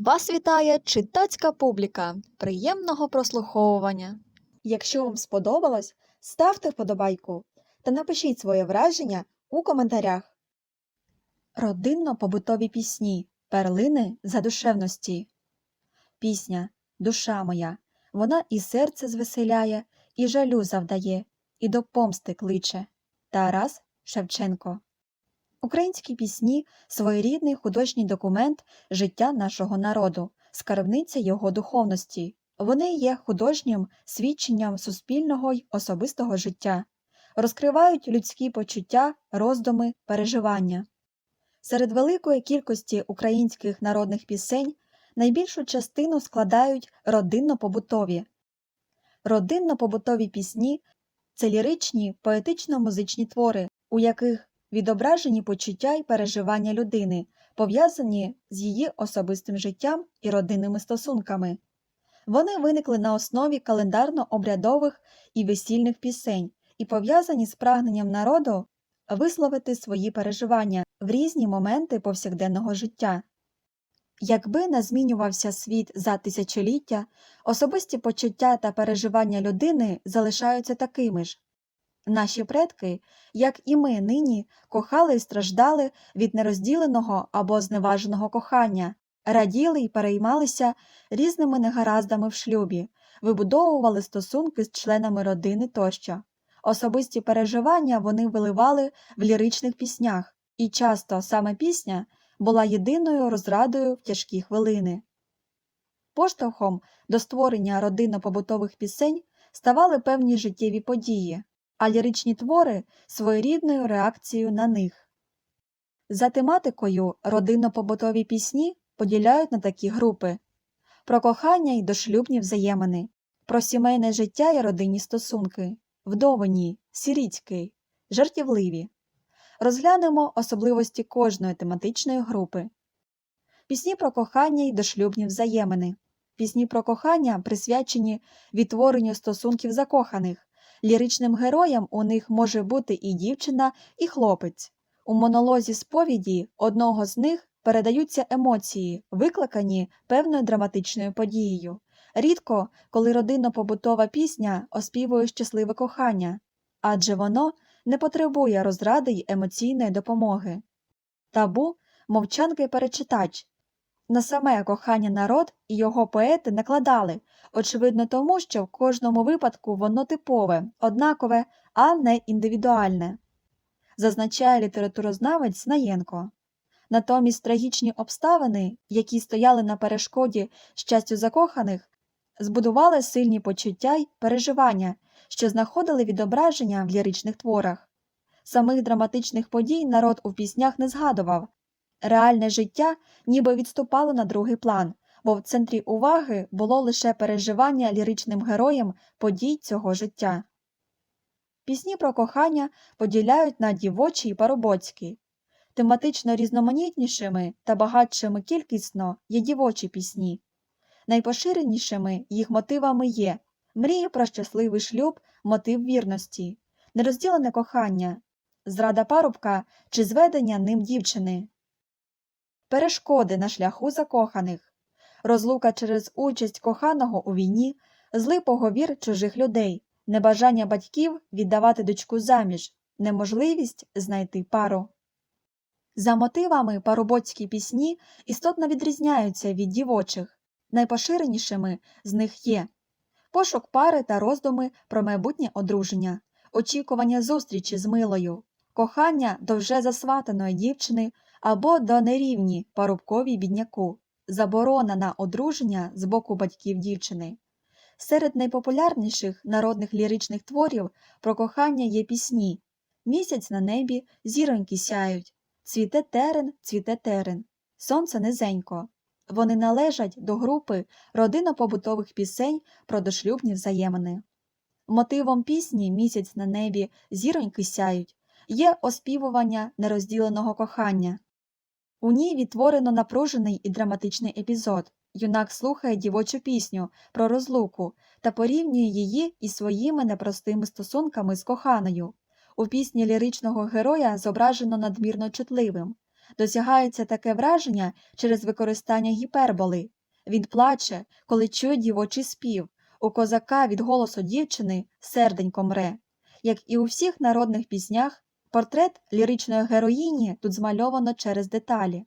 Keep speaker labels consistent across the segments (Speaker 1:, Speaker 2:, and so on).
Speaker 1: Вас вітає читацька публіка. Приємного прослуховування.
Speaker 2: Якщо вам сподобалось, ставте вподобайку та напишіть своє враження у коментарях. Родинно-побутові пісні Перлини задушевності. Пісня Душа моя. Вона і серце звеселяє, і жалю завдає, і до помсти кличе. Тарас Шевченко. Українські пісні своєрідний художній документ життя нашого народу, скарбниця його духовності. Вони є художнім свідченням суспільного й особистого життя, розкривають людські почуття, роздуми, переживання. Серед великої кількості українських народних пісень найбільшу частину складають родинно-побутові. Родинно-побутові пісні це ліричні поетично-музичні твори, у яких відображені почуття й переживання людини, пов'язані з її особистим життям і родинними стосунками. Вони виникли на основі календарно-обрядових і весільних пісень і пов'язані з прагненням народу висловити свої переживання в різні моменти повсякденного життя. Якби не змінювався світ за тисячоліття, особисті почуття та переживання людини залишаються такими ж. Наші предки, як і ми нині, кохали і страждали від нерозділеного або зневаженого кохання, раділи і переймалися різними негараздами в шлюбі, вибудовували стосунки з членами родини тощо. Особисті переживання вони виливали в ліричних піснях, і часто саме пісня була єдиною розрадою в тяжкі хвилини. Поштовхом до створення родинно-побутових пісень ставали певні життєві події, а ліричні твори своєрідною реакцією на них. За тематикою родинно-побутові пісні поділяють на такі групи про кохання й дошлюбні взаємини, про сімейне життя і родинні стосунки, вдовані, сіріцькі, жартівливі. Розглянемо особливості кожної тематичної групи. Пісні про кохання й дошлюбні взаємини. Пісні про кохання присвячені відтворенню стосунків закоханих. Ліричним героям у них може бути і дівчина, і хлопець. У монолозі сповіді одного з них передаються емоції, викликані певною драматичною подією. Рідко, коли родинно-побутова пісня оспівує щасливе кохання, адже воно не потребує розради й емоційної допомоги. Табу мовчанки перечитач. На саме кохання народ і його поети накладали, очевидно тому, що в кожному випадку воно типове, однакове, а не індивідуальне, зазначає літературознавець Знаєнко. Натомість трагічні обставини, які стояли на перешкоді щастю закоханих, збудували сильні почуття й переживання, що знаходили відображення в ліричних творах. Самих драматичних подій народ у піснях не згадував, реальне життя ніби відступало на другий план, бо в центрі уваги було лише переживання ліричним героям подій цього життя. Пісні про кохання поділяють на дівочі й парубоцькі. Тематично різноманітнішими та багатшими кількісно є дівочі пісні. Найпоширенішими їх мотивами є мрія про щасливий шлюб, мотив вірності, нерозділене кохання, зрада парубка чи зведення ним дівчини, перешкоди на шляху закоханих, розлука через участь коханого у війні, злий поговір чужих людей, небажання батьків віддавати дочку заміж, неможливість знайти пару. За мотивами парубоцькі пісні істотно відрізняються від дівочих. Найпоширенішими з них є пошук пари та роздуми про майбутнє одруження, очікування зустрічі з милою, кохання до вже засватаної дівчини або до нерівні парубковій бідняку, заборона на одруження з боку батьків дівчини. Серед найпопулярніших народних ліричних творів про кохання є пісні Місяць на небі, зіроньки сяють, цвіте терен, цвіте терен, сонце низенько. Вони належать до групи родинно-побутових пісень про дошлюбні взаємини. Мотивом пісні Місяць на небі, зіроньки сяють є оспівування нерозділеного кохання. У ній відтворено напружений і драматичний епізод. Юнак слухає дівочу пісню про розлуку та порівнює її із своїми непростими стосунками з коханою. У пісні ліричного героя зображено надмірно чутливим. Досягається таке враження через використання гіперболи. Він плаче, коли чує дівочий спів. У козака від голосу дівчини серденько мре. Як і у всіх народних піснях, портрет ліричної героїні тут змальовано через деталі.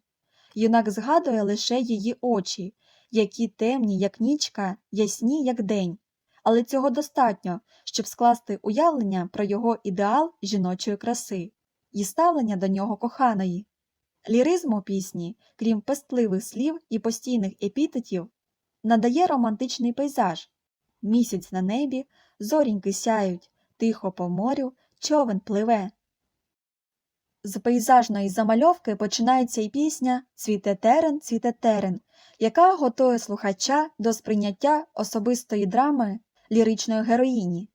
Speaker 2: Юнак згадує лише її очі, які темні, як нічка, ясні, як день. Але цього достатньо, щоб скласти уявлення про його ідеал жіночої краси і ставлення до нього коханої. Ліризм у пісні, крім пестливих слів і постійних епітетів, надає романтичний пейзаж. Місяць на небі, зоріньки сяють, тихо по морю, човен пливе. З пейзажної замальовки починається і пісня Цвіте терен, цвіте терен, яка готує слухача до сприйняття особистої драми ліричної героїні.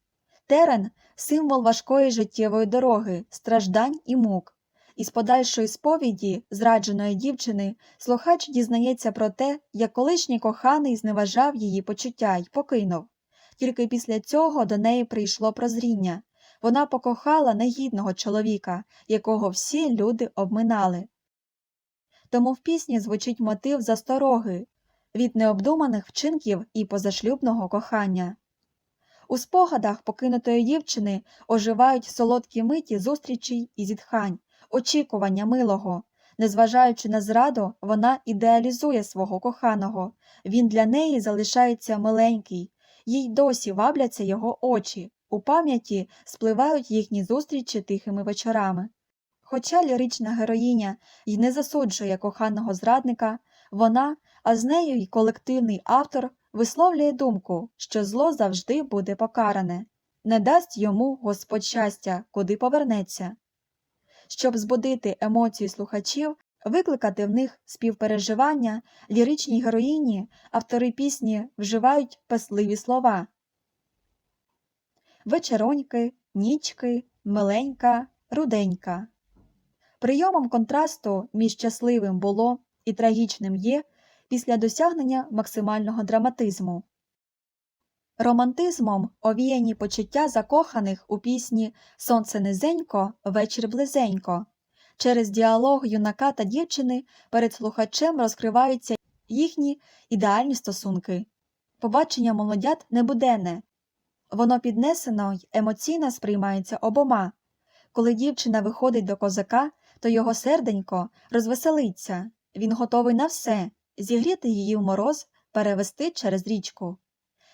Speaker 2: Терен символ важкої життєвої дороги, страждань і мук. Із подальшої сповіді зрадженої дівчини слухач дізнається про те, як колишній коханий зневажав її почуття й покинув. Тільки після цього до неї прийшло прозріння. Вона покохала негідного чоловіка, якого всі люди обминали. Тому в пісні звучить мотив застороги від необдуманих вчинків і позашлюбного кохання. У спогадах покинутої дівчини оживають солодкі миті зустрічей і зітхань, очікування милого. Незважаючи на зраду, вона ідеалізує свого коханого. Він для неї залишається миленький, їй досі вабляться його очі, у пам'яті спливають їхні зустрічі тихими вечорами. Хоча лірична героїня й не засуджує коханого зрадника, вона, а з нею й колективний автор висловлює думку, що зло завжди буде покаране, не дасть йому Господь щастя, куди повернеться. Щоб збудити емоції слухачів, викликати в них співпереживання, ліричній героїні автори пісні вживають песливі слова вечероньки, нічки, миленька, руденька. Прийомом контрасту між щасливим було і трагічним є після досягнення максимального драматизму. Романтизмом овіяні почуття закоханих у пісні Сонце низенько, вечір близенько. Через діалог юнака та дівчини перед слухачем розкриваються їхні ідеальні стосунки. Побачення молодят небуденне, Воно піднесено й емоційно сприймається обома. Коли дівчина виходить до козака, то його серденько розвеселиться, він готовий на все зігріти її в мороз, перевести через річку.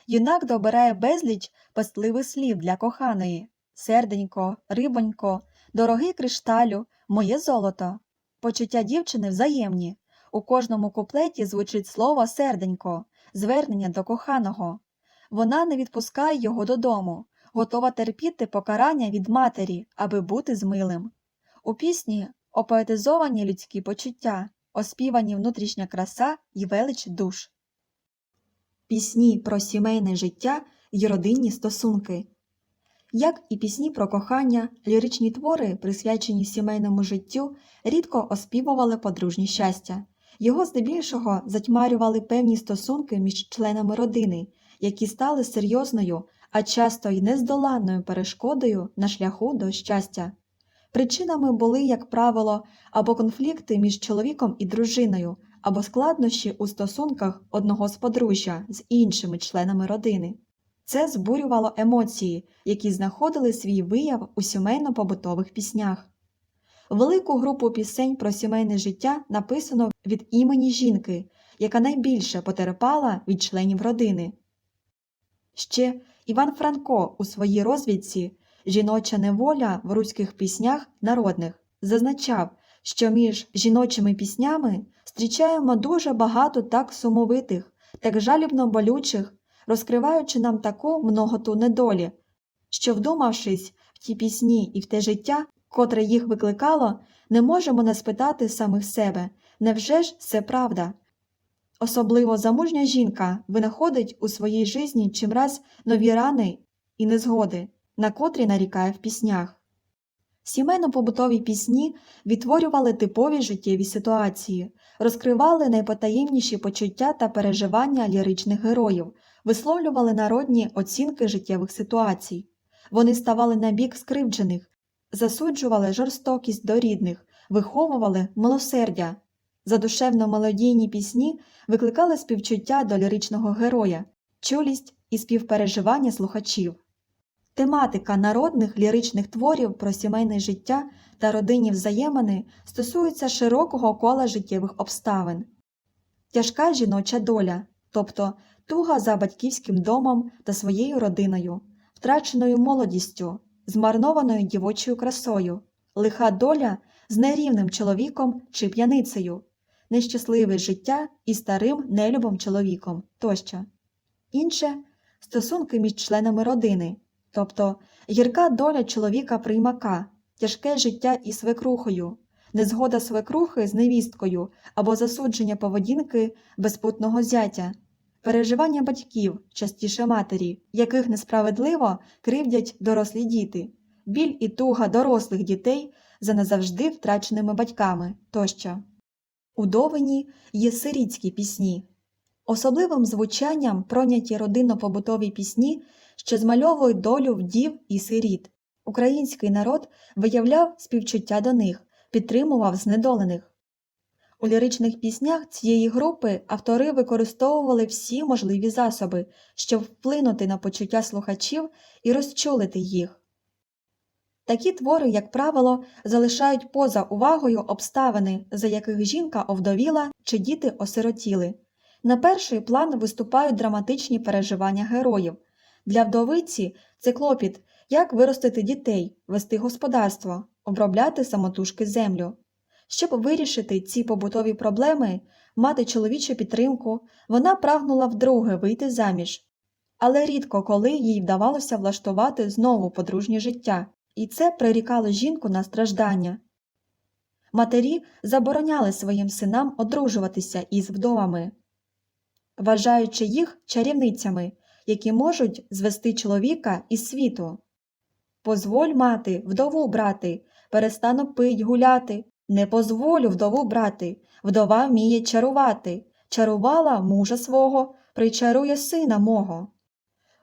Speaker 2: Юнак добирає безліч пестливих слів для коханої серденько, рибонько, дорогий кришталю, моє золото. Почуття дівчини взаємні. У кожному куплеті звучить слово серденько, звернення до коханого. Вона не відпускає його додому, готова терпіти покарання від матері, аби бути з милим. У пісні опоетизовані людські почуття, оспівані внутрішня краса і велич душ. Пісні про сімейне життя й родинні стосунки. Як і пісні про кохання, ліричні твори, присвячені сімейному життю, рідко оспівували подружнє щастя. Його здебільшого затьмарювали певні стосунки між членами родини, які стали серйозною, а часто й нездоланною перешкодою на шляху до щастя. Причинами були, як правило, або конфлікти між чоловіком і дружиною, або складнощі у стосунках одного з подружжя з іншими членами родини. Це збурювало емоції, які знаходили свій вияв у сімейно-побутових піснях. Велику групу пісень про сімейне життя написано від імені жінки, яка найбільше потерпала від членів родини. Ще Іван Франко у своїй розвідці Жіноча неволя в руських піснях народних зазначав, що між жіночими піснями зустрічаємо дуже багато так сумовитих, так жалібно болючих, розкриваючи нам таку многоту недолі, що, вдумавшись в ті пісні і в те життя, котре їх викликало, не можемо не спитати самих себе невже ж це правда? Особливо замужня жінка винаходить у своїй житті чимраз нові рани і незгоди, на котрі нарікає в піснях. Сімейно-побутові пісні відтворювали типові життєві ситуації, розкривали найпотаємніші почуття та переживання ліричних героїв, висловлювали народні оцінки життєвих ситуацій. Вони ставали на бік скривджених, засуджували жорстокість до рідних, виховували милосердя. Задушевно мелодійні пісні викликали співчуття до ліричного героя, чулість і співпереживання слухачів. Тематика народних ліричних творів про сімейне життя та родинні взаємини стосується широкого кола життєвих обставин. Тяжка жіноча доля, тобто туга за батьківським домом та своєю родиною, втраченою молодістю, змарнованою дівочою красою, лиха доля з нерівним чоловіком чи п'яницею, нещасливе життя із старим нелюбом чоловіком тощо. Інше стосунки між членами родини, тобто гірка доля чоловіка приймака, тяжке життя із свекрухою, незгода свекрухи з невісткою або засудження поведінки безпутного зятя, переживання батьків, частіше матері, яких несправедливо кривдять дорослі діти, біль і туга дорослих дітей за назавжди втраченими батьками тощо. У Довині є сирітські пісні. Особливим звучанням пройняті родинно-побутові пісні, що змальовують долю вдів і сиріт. Український народ виявляв співчуття до них, підтримував знедолених. У ліричних піснях цієї групи автори використовували всі можливі засоби, щоб вплинути на почуття слухачів і розчулити їх. Такі твори, як правило, залишають поза увагою обставини, за яких жінка овдовіла чи діти осиротіли. На перший план виступають драматичні переживання героїв. Для вдовиці це клопіт, як виростити дітей, вести господарство, обробляти самотужки землю. Щоб вирішити ці побутові проблеми, мати чоловічу підтримку, вона прагнула вдруге вийти заміж. Але рідко коли їй вдавалося влаштувати знову подружнє життя, і це прирікало жінку на страждання. Матері забороняли своїм синам одружуватися із вдовами, вважаючи їх чарівницями, які можуть звести чоловіка із світу. Позволь мати, вдову брати, перестану пить гуляти, не позволю вдову брати, вдова вміє чарувати, чарувала мужа свого, причарує сина мого.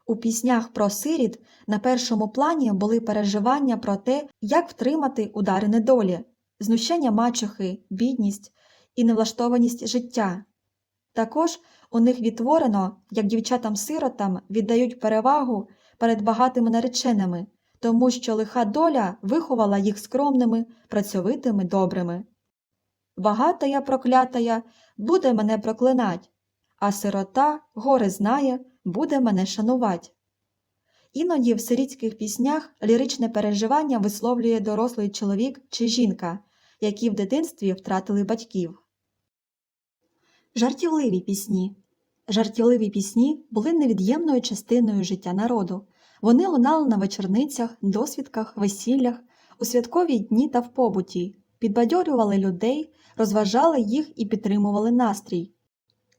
Speaker 2: У піснях про сиріт на першому плані були переживання про те, як втримати удари недолі, знущання мачухи, бідність і невлаштованість життя. Також у них відтворено, як дівчатам-сиротам віддають перевагу перед багатими нареченими, тому що лиха доля виховала їх скромними, працьовитими, добрими. Багатая проклятая буде мене проклинать, а сирота, горе знає, буде мене шанувать. Іноді в сирітських піснях ліричне переживання висловлює дорослий чоловік чи жінка, які в дитинстві втратили батьків. Жартівливі пісні. Жартівливі пісні були невід'ємною частиною життя народу. Вони лунали на вечорницях, досвідках, весіллях, у святкові дні та в побуті, підбадьорювали людей, розважали їх і підтримували настрій.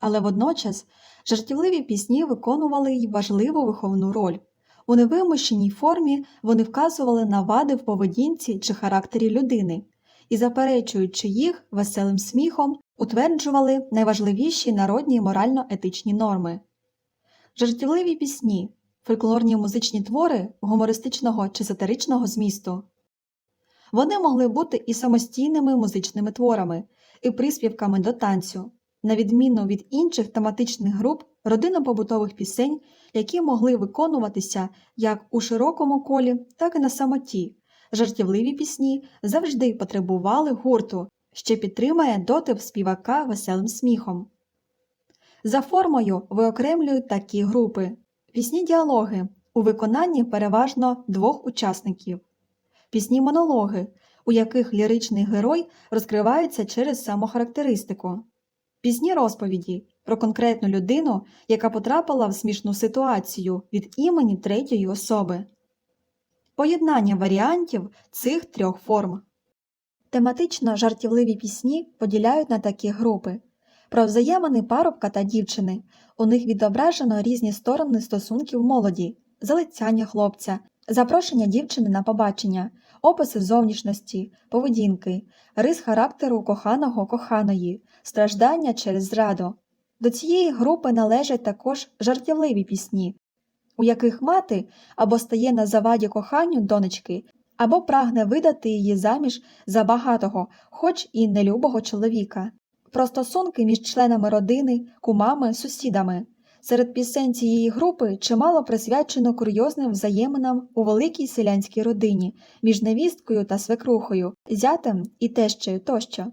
Speaker 2: Але водночас жартівливі пісні виконували й важливу виховну роль. У невимушеній формі вони вказували на вади в поведінці чи характері людини і, заперечуючи їх веселим сміхом, утверджували найважливіші народні морально-етичні норми. Жартівливі пісні, фольклорні музичні твори гумористичного чи сатиричного змісту. Вони могли бути і самостійними музичними творами, і приспівками до танцю, на відміну від інших тематичних груп родинно-побутових пісень, які могли виконуватися як у широкому колі, так і на самоті. Жартівливі пісні завжди потребували гурту, що підтримає дотип співака веселим сміхом. За формою виокремлюють такі групи пісні діалоги у виконанні переважно двох учасників, пісні монологи, у яких ліричний герой розкривається через самохарактеристику, пісні розповіді про конкретну людину, яка потрапила в смішну ситуацію від імені третьої особи. Поєднання варіантів цих трьох форм. Тематично жартівливі пісні поділяють на такі групи. Про взаємини парубка та дівчини. У них відображено різні сторони стосунків молоді, залицяння хлопця, запрошення дівчини на побачення, описи зовнішності, поведінки, рис характеру коханого коханої, страждання через зраду. До цієї групи належать також жартівливі пісні, у яких мати або стає на заваді коханню донечки, або прагне видати її заміж за багатого, хоч і нелюбого чоловіка, про стосунки між членами родини, кумами, сусідами. Серед пісень цієї групи чимало присвячено курйозним взаєминам у великій селянській родині між невісткою та свекрухою, зятем і тещею тощо.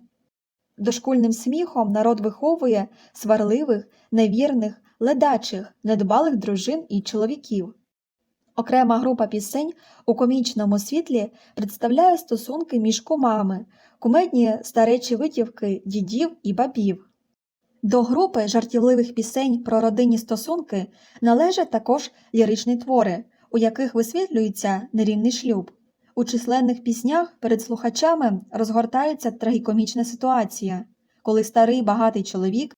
Speaker 2: Дошкульним сміхом народ виховує сварливих, невірних, ледачих, недбалих дружин і чоловіків. Окрема група пісень у комічному світлі представляє стосунки між кумами, кумедні старечі витівки дідів і бабів. До групи жартівливих пісень про родинні стосунки належать також ліричні твори, у яких висвітлюється нерівний шлюб. У численних піснях перед слухачами розгортається трагікомічна ситуація, коли старий багатий чоловік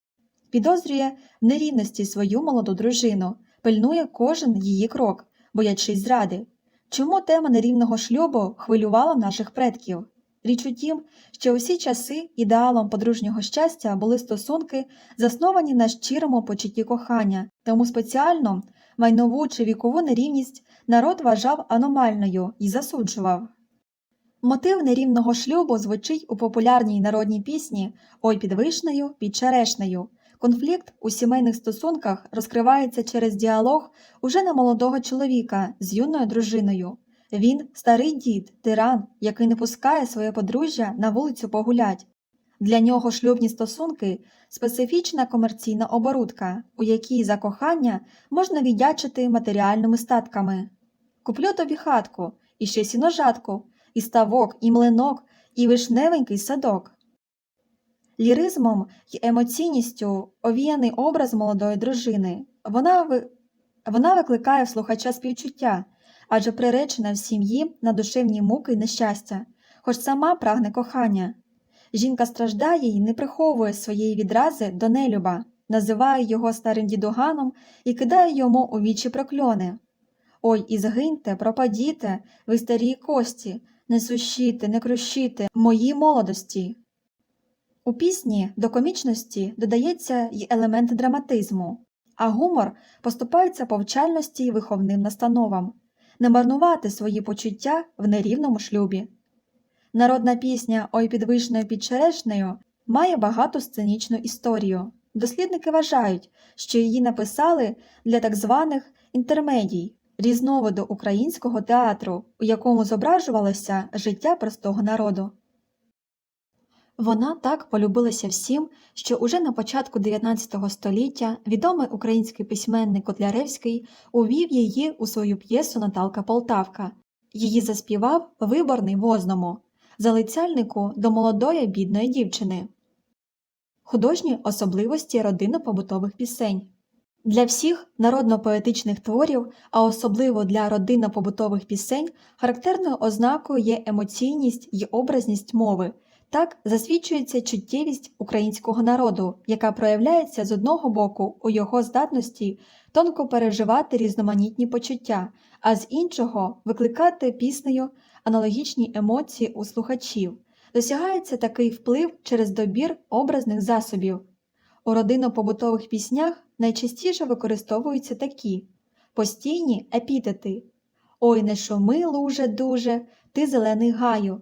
Speaker 2: підозрює в нерівності свою молоду дружину, пильнує кожен її крок, боячись зради. Чому тема нерівного шлюбу хвилювала наших предків? Річ у тім, що усі часи ідеалом подружнього щастя були стосунки, засновані на щирому почутті кохання, тому спеціально майнову чи вікову нерівність народ вважав аномальною і засуджував. Мотив нерівного шлюбу звучить у популярній народній пісні Ой під вишнею, під черешнею. Конфлікт у сімейних стосунках розкривається через діалог уже немолодого чоловіка з юною дружиною. Він старий дід, тиран, який не пускає своє подружжя на вулицю погулять. Для нього шлюбні стосунки специфічна комерційна оборудка, у якій за кохання можна віддячити матеріальними статками. Куплю тобі хатку, і ще сіножатку, і ставок, і млинок, і вишневенький садок. Ліризмом й емоційністю овіяний образ молодої дружини. Вона, ви... Вона викликає слухача співчуття, адже приречена в сім'ї на душевні муки й нещастя, хоч сама прагне кохання. Жінка страждає й не приховує своєї відрази до нелюба, називає його старим дідуганом і кидає йому у вічі прокльони. Ой, і згиньте, пропадіте, ви старі кості, не сущіте, не крущіте, мої молодості. У пісні до комічності додається й елемент драматизму, а гумор поступається повчальності й виховним настановам не марнувати свої почуття в нерівному шлюбі. Народна пісня Ой під вишнею під черешнею має багату сценічну історію. Дослідники вважають, що її написали для так званих інтермедій, різновиду українського театру, у якому зображувалося життя простого народу. Вона так полюбилася всім, що уже на початку 19 століття відомий український письменник Котляревський увів її у свою п'єсу Наталка Полтавка. Її заспівав виборний возному, залицяльнику до молодої бідної дівчини. Художні особливості родинно-побутових пісень. Для всіх народно-поетичних творів, а особливо для родинно-побутових пісень, характерною ознакою є емоційність і образність мови. Так засвідчується чуттєвість українського народу, яка проявляється з одного боку у його здатності тонко переживати різноманітні почуття, а з іншого викликати піснею аналогічні емоції у слухачів. Досягається такий вплив через добір образних засобів. У родинно-побутових піснях найчастіше використовуються такі постійні епітети Ой, не шуми, луже дуже, ти зелений гаю.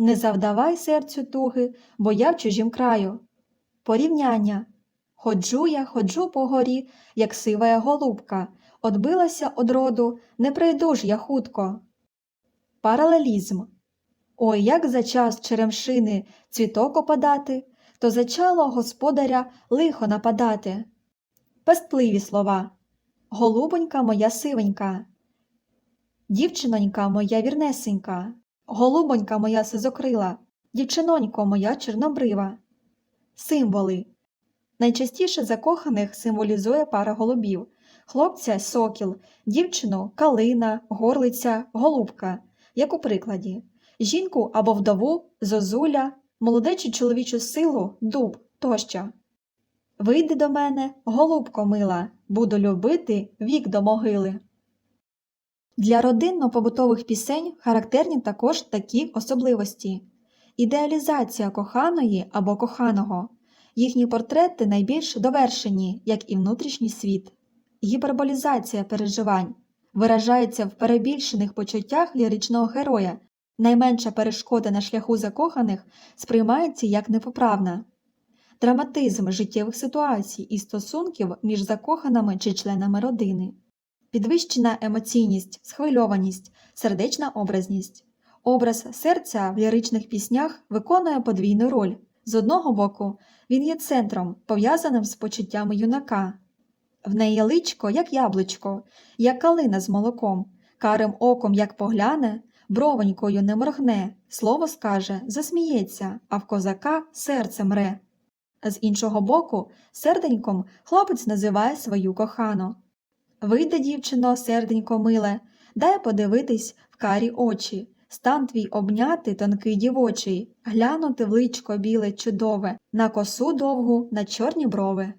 Speaker 2: Не завдавай серцю туги, бо я в чужім краю. Порівняння. Ходжу я, ходжу по горі, як сивая голубка, Отбилася од роду, не прийду ж я хутко. Паралелізм. Ой, як за час черемшини цвіток опадати, то зачало господаря лихо нападати. Пестливі слова. Голубонька моя сивенька. Дівчинонька моя вірнесенька. Голубонька моя сизокрила, дівчинонько моя чорнобрива. Символи. Найчастіше закоханих символізує пара голубів хлопця сокіл, дівчину калина, горлиця, голубка, як у прикладі, жінку або вдову зозуля, молодечу чоловічу силу дуб тощо. Вийди до мене, голубко мила, буду любити вік до могили. Для родинно-побутових пісень характерні також такі особливості: ідеалізація коханої або коханого, їхні портрети найбільш довершені, як і внутрішній світ, гіперболізація переживань, виражається в перебільшених почуттях ліричного героя. Найменша перешкода на шляху закоханих сприймається як непоправна. Драматизм життєвих ситуацій і стосунків між закоханими чи членами родини. Підвищена емоційність, схвильованість, сердечна образність. Образ серця в ліричних піснях виконує подвійну роль. З одного боку, він є центром, пов'язаним з почуттями юнака. В неї личко, як яблучко, як калина з молоком, карим оком як погляне, бровонькою не моргне, слово скаже, засміється, а в козака серце мре. З іншого боку, серденьком хлопець називає свою кохану. Вийде, дівчино, серденько миле, дай подивитись в карі очі, стан твій обняти тонкий дівочий, глянути в личко біле чудове, на косу довгу, на чорні брови.